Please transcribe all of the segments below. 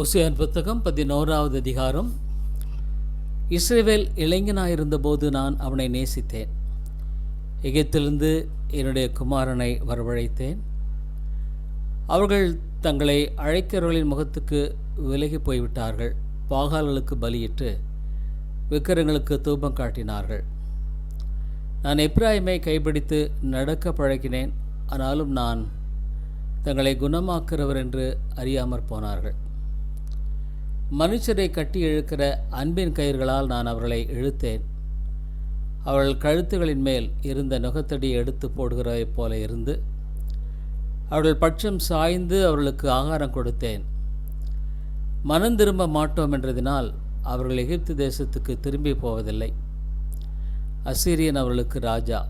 Ocean புத்தகம் பதினோராவது அதிகாரம். இஸ்ரேவேல் இளைஞனாயிருந்தபோது நான் அவனை நேசித்தேன். எகிப்திலிருந்து என்னுடைய குமாரனை வரவழைத்தேன். அவர்கள் தங்களை அழைக்கிறவர்களின் முகத்துக்கு விலகி போய்விட்டார்கள். பாகால்களுக்கு பலியிட்டு விக்கிரங்களுக்கு தூபம் காட்டினார்கள். நான் எப்ராஹிமை கைப்பிடித்து நடக்க பழகினேன். ஆனாலும் நான் தங்களை குணமாக்குறவர் என்று அறியாமற் போனார்கள். மனுஷரை கட்டி இழுக்கிற அன்பின் கயிர்களால் நான் அவர்களை இழுத்தேன். அவர்கள் கழுத்துகளின் மேல் இருந்த நுகத்தடி எடுத்து போடுகிறதைப் போல இருந்து அவர்கள் பட்சம் சாய்ந்து அவர்களுக்கு ஆகாரம் கொடுத்தேன். மனம் திரும்ப மாட்டோம் என்றதினால் அவர்கள் எகிப்து தேசத்துக்கு திரும்பி போவதில்லை. அசீரியன் அவர்களுக்கு ராஜா.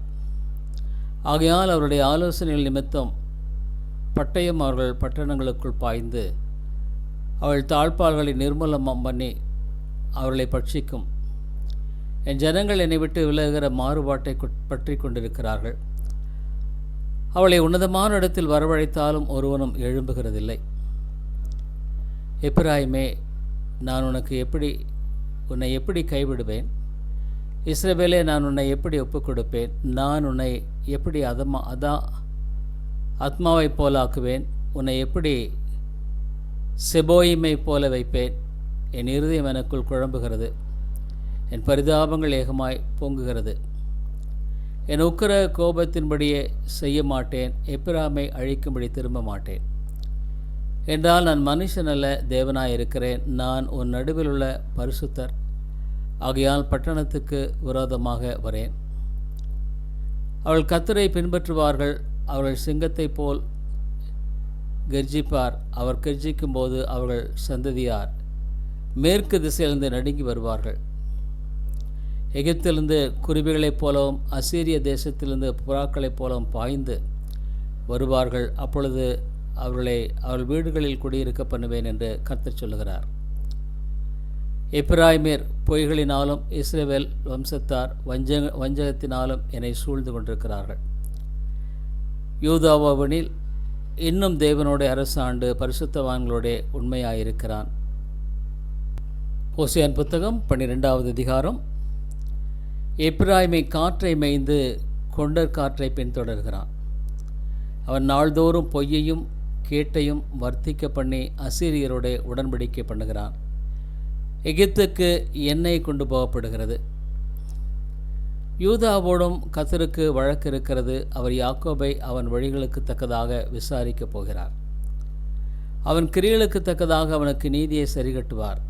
ஆகையால் அவருடைய ஆலோசனைகள் நிமித்தம் பட்டயம் அவர்கள் பட்டணங்களுக்குள் பாய்ந்து அவள் தாழ்பால்களை நிர்மூலமம் பண்ணி அவர்களை பட்சிக்கும். என் ஜனங்கள் என்னை விட்டு விலகுகிற மாறுபாட்டை பற்றி கொண்டிருக்கிறார்கள். அவளை உன்னதமான இடத்தில் வரவழைத்தாலும் ஒருவனும் எழும்புகிறதில்லை. எப்ராயுமே நான் உனக்கு எப்படி உன்னை எப்படி கைவிடுவேன்? இஸ்ரவேலே நான் உன்னை எப்படி ஒப்புக் கொடுப்பேன் நான் உன்னை எப்படி அதமா அதா ஆத்மாவைப் போலாக்குவேன்? உன்னை எப்படி செபோயிமை போல வைப்பேன். என் இருதயம் எனக்குள் குழம்புகிறது. என் பரிதாபங்கள் ஏகமாய் பொங்குகிறது. என் உக்கிர கோபத்தின்படியே செய்ய மாட்டேன். எப்பிராமை அழிக்கும்படி திரும்ப மாட்டேன். என்றால் நான் மனுஷன் அல்ல தேவனாய் இருக்கிறேன். நான் உன் நடுவில் உள்ள பரிசுத்தர். ஆகையால் பட்டணத்துக்கு விரோதமாக வரேன். அவள் கத்தரை பின்பற்றுவார்கள். அவர்கள் சிங்கத்தைப் போல் கர்ஜிப்பார். அவர் கர்ஜிக்கும் போது அவர்கள் சந்ததியார். மேற்கு திசையிலிருந்து நடுங்கி வருவார்கள். எகிப்திலிருந்து குருவிகளைப் போலவும் அசீரிய தேசத்திலிருந்து புறாக்களைப் போலவும் பாய்ந்து வருவார்கள். அப்பொழுது அவர்களை அவள் வீடுகளில் குடியிருக்க பண்ணுவேன் என்று கர்த்தர் சொல்லுகிறார். எப்ராய்மேர் பொய்களினாலும் இஸ்ரேவேல் வம்சத்தார் வஞ்சக வஞ்சகத்தினாலும் என்னை சூழ்ந்து கொண்டிருக்கிறார்கள். யூதாவோவனில் இன்னும் தேவனுடைய அரசாண்டு பரிசுத்தவான்களோட உண்மையாயிருக்கிறான். ஓசியான் புத்தகம் பன்னிரெண்டாவது அதிகாரம். எப்ராய்மை காற்றை மேய்ந்து கொண்டர் காற்றை பின்தொடர்கிறான். அவன் நாள்தோறும் பொய்யையும் கேட்டையும் வர்த்திக்க பண்ணி அசீரியரோட உடன்படிக்கை பண்ணுகிறான். எகிப்துக்கு எண்ணெய் கொண்டு போகப்படுகிறது. யூதாவோடும் கத்தருக்கு வழக்கு இருக்கிறது. அவர் யாக்கோபை அவன் வழிகளுக்கு தக்கதாக விசாரிக்கப் போகிறார். அவன் கிரிகளுக்கு தக்கதாக அவனுக்கு நீதியை சரிகட்டுவார்.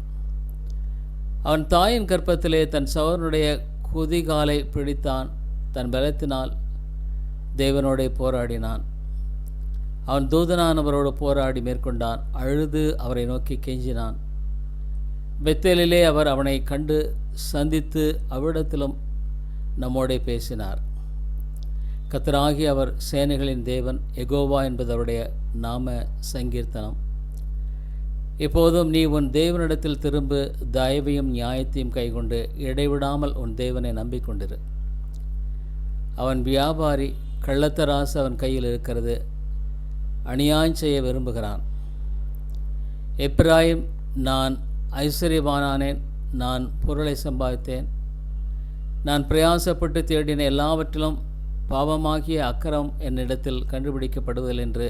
அவன் தாயின் கற்பத்திலே தன் சவரனுடைய குதிகாலை பிடித்தான். தன் பலத்தினால் தேவனோடே போராடினான். அவன் தூதனானவரோடு போராடி மேற்கொண்டான். அழுது அவரை நோக்கி கெஞ்சினான். பெத்தேலிலே அவர் அவனை கண்டு சந்தித்து அவ்விடத்திலும் நம்மோடே பேசினார். கத்தராகி அவர் சேனைகளின் தேவன் எகோவா என்பது அவருடைய நாம சங்கீர்த்தனம். இப்போதும் நீ உன் தேவனிடத்தில் திரும்ப தயவையும் நியாயத்தையும் கைகொண்டு இடைவிடாமல் உன் தேவனை நம்பிக்கொண்டிரு. அவன் வியாபாரி கள்ளத்தராசு அவன் கையில் இருக்கிறது அநியாயம் செய்ய விரும்புகிறான். எப்ராயிம் நான் ஐஸ்வர்யவானானேன் நான் பொருளை சம்பாதித்தேன் நான் பிரயாசப்பட்டு தேடின எல்லாவற்றிலும் பாவமாகிய அக்கறம் என்னிடத்தில் கண்டுபிடிக்கப்படுதல் என்று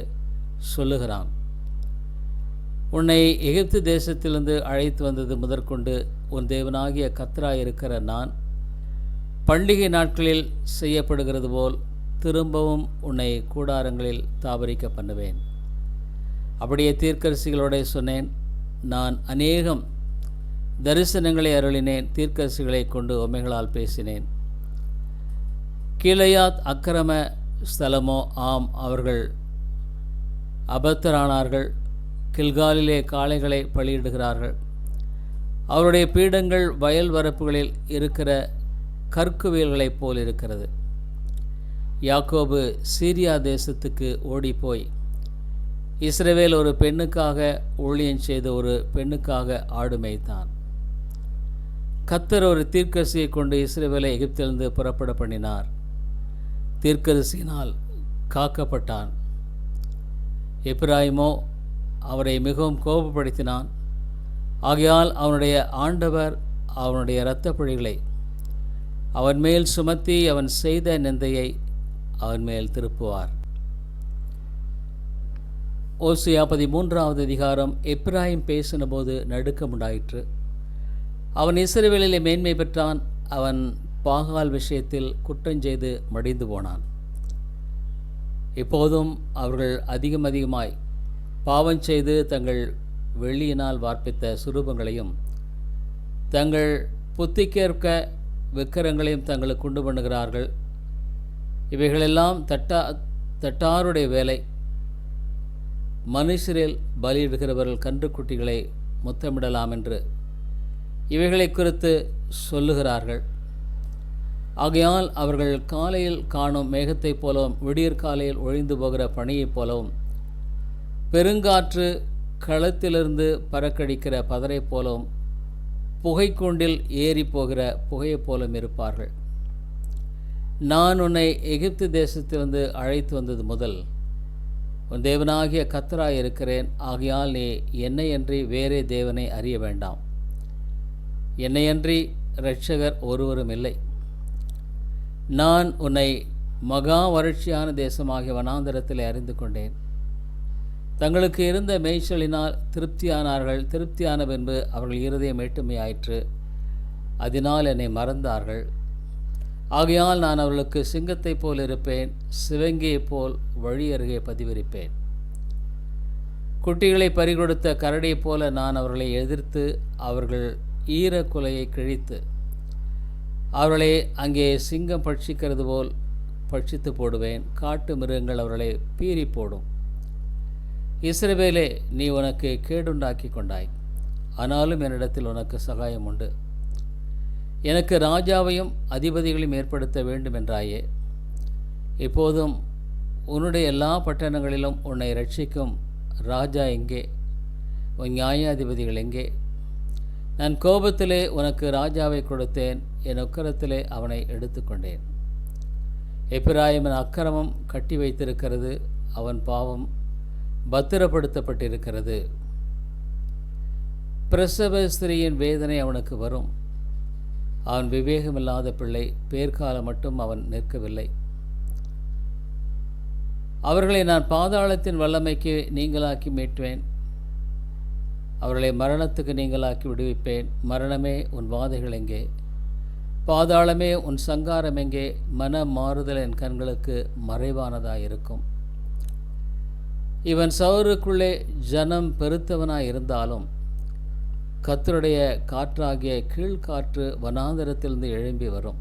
சொல்லுகிறான். உன்னை எகிப்து தேசத்திலிருந்து அழைத்து வந்தது முதற்கொண்டு உன் தேவனாகிய கத்ரா இருக்கிற நான் பண்டிகை நாட்களில் செய்யப்படுகிறது போல் திரும்பவும் உன்னை கூடாரங்களில் தாபரிக்க பண்ணுவேன். அப்படியே தீர்க்கரசிகளோட சொன்னேன் நான் அநேகம் தரிசனங்களை அருளினேன் தீர்க்கரசிகளை கொண்டு உமைகளால் பேசினேன். கீழையாத் அக்கிரம ஸ்தலமோ ஆம் அவர்கள் அபத்தரானார்கள். கில்காலிலே காளைகளை பலியிடுகிறார்கள். அவருடைய பீடங்கள் வயல் வரப்புகளில் இருக்கிற கற்குவியல்களைப் போல் இருக்கிறது யாக்கோபு சீரியா தேசத்துக்கு ஓடிப்போய் இஸ்ரேவேல் ஒரு பெண்ணுக்காக ஊழியம் செய்த ஒரு பெண்ணுக்காக ஆடு மேய்த்தான். கத்தர் ஒரு தீர்க்கரசியை கொண்டு இஸ்ரேவேலை எகிப்திலிருந்து புறப்பட பண்ணினார். தீர்க்கரசியினால் காக்கப்பட்டான். எப்ராயிமோ அவரை மிகவும் கோபப்படுத்தினான். ஆகையால் அவனுடைய ஆண்டவர் அவனுடைய இரத்த பிழைகளை அவன் மேல் சுமத்தி அவன் செய்த நிந்தையை அவன் மேல் திருப்புவார். ஓசியா பதிமூன்றாவது அதிகாரம் எப்ராஹிம் பேசினபோது நடுக்கம் உண்டாயிற்று அவன் இஸ்ரவேலிலே மேன்மை பெற்றான். அவன் பாகால் விஷயத்தில் குற்றஞ்செய்து மடிந்து போனான். இப்போதும் அவர்கள் அதிகம் அதிகமாய் பாவம் செய்து தங்கள் வெள்ளியினால் வார்ப்பித்த சுரூபங்களையும் தங்கள் புத்திக்கேற்க விக்கிரங்களையும் தங்களுக்கு உண்டு பண்ணுகிறார்கள். இவைகளெல்லாம் தட்டா தட்டாருடைய வேலை. மனுஷரில் பலியிடுகிறவர்கள் கன்றுக்குட்டிகளை முத்தமிடலாம் என்று இவைகளை குறித்து சொல்லுகிறார்கள். ஆகையால் அவர்கள் காலையில் காணும் மேகத்தைப் போலவும் விடியற் காலையில் ஒழிந்து போகிற பணியைப் போலவும் பெருங்காற்று களத்திலிருந்து பறக்கடிக்கிற பதரைப் போலவும் புகைக்குண்டில் ஏறி போகிற புகையைப் போலும் இருப்பார்கள். நான் உன்னை எகிப்து தேசத்திலிருந்து அழைத்து வந்தது முதல் உன் தேவனாகிய கத்தராய் இருக்கிறேன் ஆகையால் நீ என்னையன்றி வேறே தேவனை அறிய வேண்டாம். என்னையன்றி இரட்சகர் ஒருவரும் இல்லை நான் உன்னை மகா வறட்சியான தேசமாகிய வனாந்தரத்தில் அறிந்து கொண்டேன். தங்களுக்கு இருந்த மேய்ச்சலினால் திருப்தியானார்கள் திருப்தியான பின்பு அவர்கள் இருதயம் மேட்டுமையாயிற்று அதனால் என்னை மறந்தார்கள். ஆகையால் நான் அவர்களுக்கு சிங்கத்தைப் போல் இருப்பேன் சிவங்கியைப் போல் வழி அருகே பதிவிரிப்பேன். குட்டிகளை பறிகொடுத்த கரடியைப் போல நான் அவர்களை எதிர்த்து அவர்கள் ஈரக்குலையை கிழித்து அவர்களை அங்கே சிங்கம் பட்சிக்கிறது போல் பட்சித்து போடுவேன். காட்டு மிருகங்கள் அவர்களை பீறி போடும். இஸ்ரவேலே நீ உனக்கு கேடுண்டாக்கி கொண்டாய். ஆனாலும் என்னிடத்தில் உனக்கு சகாயம் உண்டு. எனக்கு ராஜாவையும் அதிபதிகளையும் ஏற்படுத்த வேண்டும் என்றாயே. இப்போதும் உன்னுடைய எல்லா பட்டணங்களிலும் உன்னை ரட்சிக்கும் ராஜா எங்கே? உன் நியாயாதிபதிகள் எங்கே? நான் கோபத்திலே உனக்கு ராஜாவை கொடுத்தேன் என் உக்கரத்திலே அவனை எடுத்துக்கொண்டேன். எப்பிராயமின் அக்கிரமம் கட்டி வைத்திருக்கிறது அவன் பாவம் பத்திரப்படுத்தப்பட்டிருக்கிறது. பிரசவ ஸ்திரீயின் வேதனை அவனுக்கு வரும். அவன் விவேகமில்லாத பிள்ளை பேர்காலம் மட்டும் அவன் நிற்கவில்லை. அவர்களை நான் பாதாளத்தின் வல்லமைக்கு நீங்களாக்கி மீட்டுவேன். அவர்களை மரணத்துக்கு நீங்களாக்கி விடுவிப்பேன். மரணமே உன் வாதைகள் எங்கே? பாதாளமே உன் சங்காரம் எங்கே? மன மாறுதல் என் கண்களுக்கு மறைவானதாயிருக்கும். இவன் சவுருக்குள்ளே ஜனம் பெருத்தவனாய் இருந்தாலும் கத்தருடைய காற்றாகிய கீழ்காற்று வனாந்தரத்திலிருந்து எழும்பி வரும்.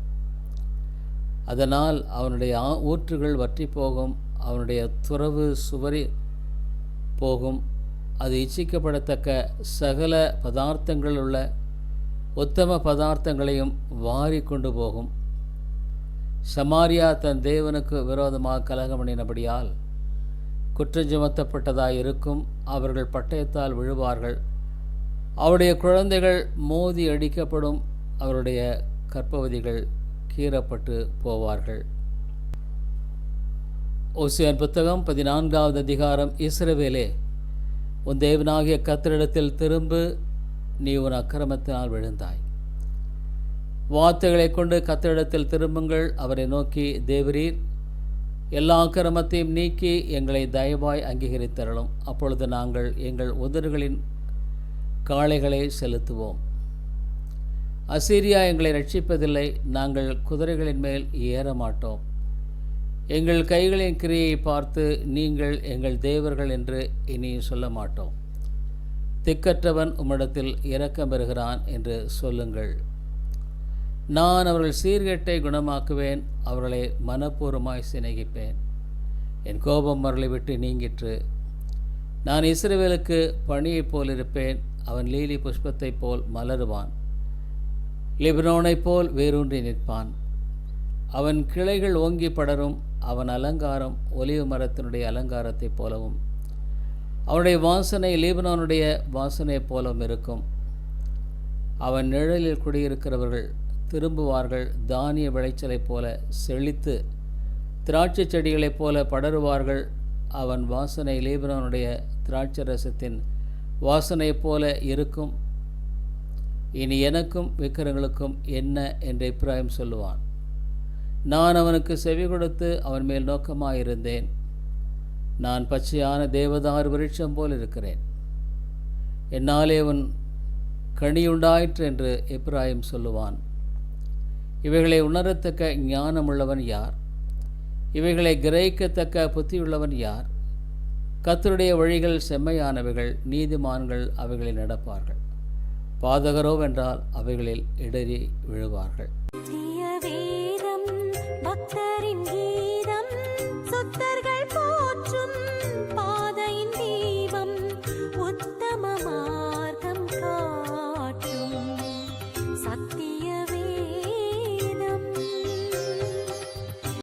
அதனால் அவனுடைய ஊற்றுகள் வற்றி போகும் அவனுடைய துறவு சுவரி போகும். அது இச்சிக்கப்படத்தக்க சகல பதார்த்தங்கள் உள்ள உத்தம பதார்த்தங்களையும் வாரி கொண்டு போகும். சமாரியா தன் தேவனுக்கு விரோதமாக கலகம் பண்ணினபடியால் குற்றஞ்சுமத்தப்பட்டதாய் இருக்கும் அவர்கள் பட்டயத்தால் விழுவார்கள். அவருடைய குழந்தைகள் மோதி அடிக்கப்படும் அவருடைய கற்பவதிகள் கீறப்பட்டு போவார்கள். ஓசியான் புத்தகம் பதினான்காவது அதிகாரம் இஸ்ரவேலே. உன் தேவனாகிய கத்தரிடத்தில் திரும்பு நீ உன் அக்கிரமத்தினால் விழுந்தாய். வார்த்தைகளைக் கொண்டு கத்தரிடத்தில் திரும்புங்கள். அவரை நோக்கி தேவரீர் எல்லா அக்கிரமத்தையும் நீக்கி எங்களை தயவாய் அங்கீகரித்தரலும் அப்பொழுது நாங்கள் எங்கள் உதடுகளின் காளைகளை செலுத்துவோம். அசீரியா எங்களை ரட்சிப்பதில்லை. நாங்கள் குதிரைகளின் மேல் ஏற மாட்டோம் எங்கள் கைகளின் கிரியை பார்த்து நீங்கள் எங்கள் தேவர்கள் என்று இனி சொல்ல மாட்டோம். திக்கற்றவன் உம்மிடத்தில் இரக்கம் பெறுகிறான் என்று சொல்லுங்கள். நான் அவர்கள் சீர்கேட்டை குணமாக்குவேன் அவர்களை மனப்பூர்வமாய் சிநேகிப்பேன். என் கோபம் அவர்களை விட்டு நீங்கிற்று. நான் இஸ்ரேவேலுக்கு பணியைப் போல் இருப்பேன் அவன் லீலி புஷ்பத்தைப் போல் மலருவான். லிபனோனைப் போல் வேரூன்றி நிற்பான். அவன் கிளைகள் ஓங்கி படரும் அவன் அலங்காரம் ஒலிவு மரத்தினுடைய அலங்காரத்தைப் போலவும் அவனுடைய வாசனை லீபனோனுடைய வாசனையைப் போலவும் இருக்கும். அவன் நிழலில் குடியிருக்கிறவர்கள் திரும்புவார்கள் தானிய விளைச்சலைப் போல செழித்து திராட்சை செடிகளைப் போல படருவார்கள். அவன் வாசனை லீபனோனுடைய திராட்சை ரசத்தின் வாசனையைப் போல இருக்கும். இனி எனக்கும் விக்கிரங்களுக்கும் என்ன? என்று இப்ராஹிம் சொல்லுவான். நான் அவனுக்கு செவி கொடுத்து அவன் மேல் நோக்கமாயிருந்தேன். நான் பச்சையான தேவதார் விருட்சம் போல் இருக்கிறேன். என்னாலே உன் கனியுண்டாயிற்று என்று இப்ராஹிம் சொல்லுவான். இவைகளை உணரத்தக்க ஞானமுள்ளவன் யார்? இவைகளை கிரகிக்கத்தக்க புத்தியுள்ளவன் யார்? கத்தருடைய வழிகள் செம்மையானவைகள் நீதிமான்கள் அவைகளில் நடப்பார்கள். பாதகரோவென்றால் அவைகளில் இடறி விழுவார்கள்.